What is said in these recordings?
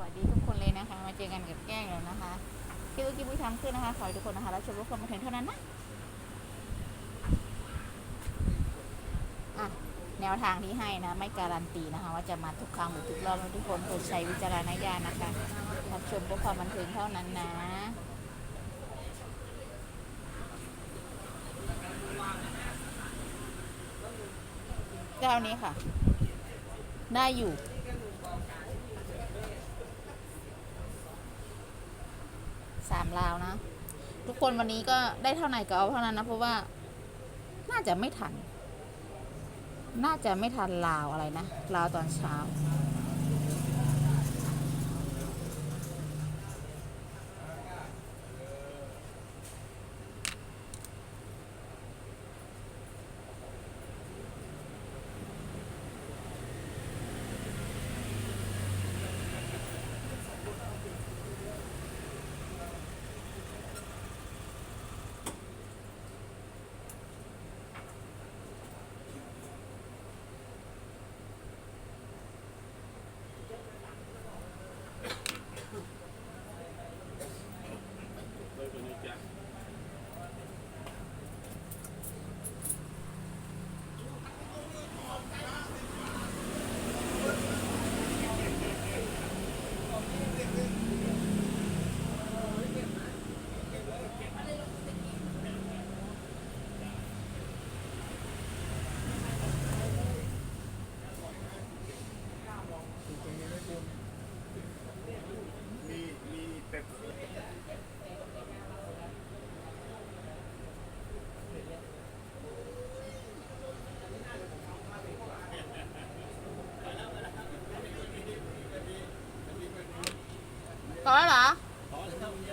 วัสดีทุกคนเลยนะคะ มาเจอกันกับแกล้งแล้วนะคะที่อุกิบุยทำขึ้นนะคะ ขอให้ทุกคนนะคะรับชมรับความบันเทิงเท่านั้นนะอะแนวทางที่ให้นะ ไม่การันตีนะคะ ว่าจะมาทุกครั้งหรือทุกรอบทุกคนโปรดใช้วิจารณญาณนะคะรับชมเพื่อความบันเทิงเท่านั้นนะเจ้านี้ค่ะ ได้อยู่ สามลาวนะ ทุกคนวันนี้ก็ได้เท่าไหร่ก็เอาเท่านั้นนะ เพราะว่า น่าจะไม่ทัน น่าจะไม่ทันลาวอะไรนะลาวตอนเช้า ต่อแล้วเหรอ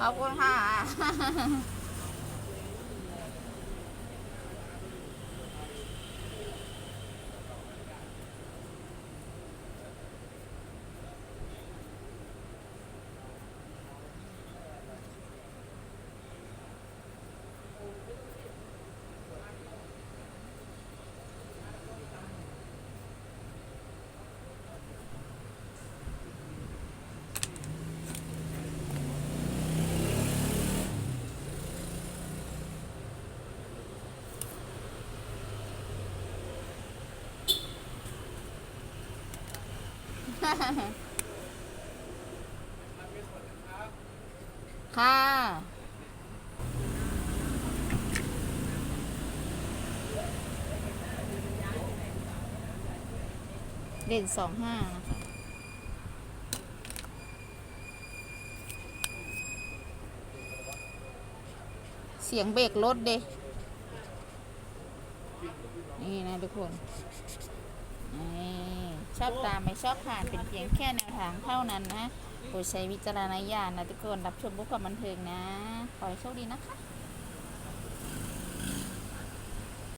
ขอบคุณค่ะ ค่ะ เด่นสองห้านะคะ เสียงเบรกรถเดนี่นะทุกคน นี่ชอบตามไม่ชอบผ่านเป็นเพียงแค่แนวทางเท่านั้นนะโปรดใช้วิจารณญาณนะทุกคนรับชมบุคคลบันเทิงนะ ขอให้โชคดีนะคะ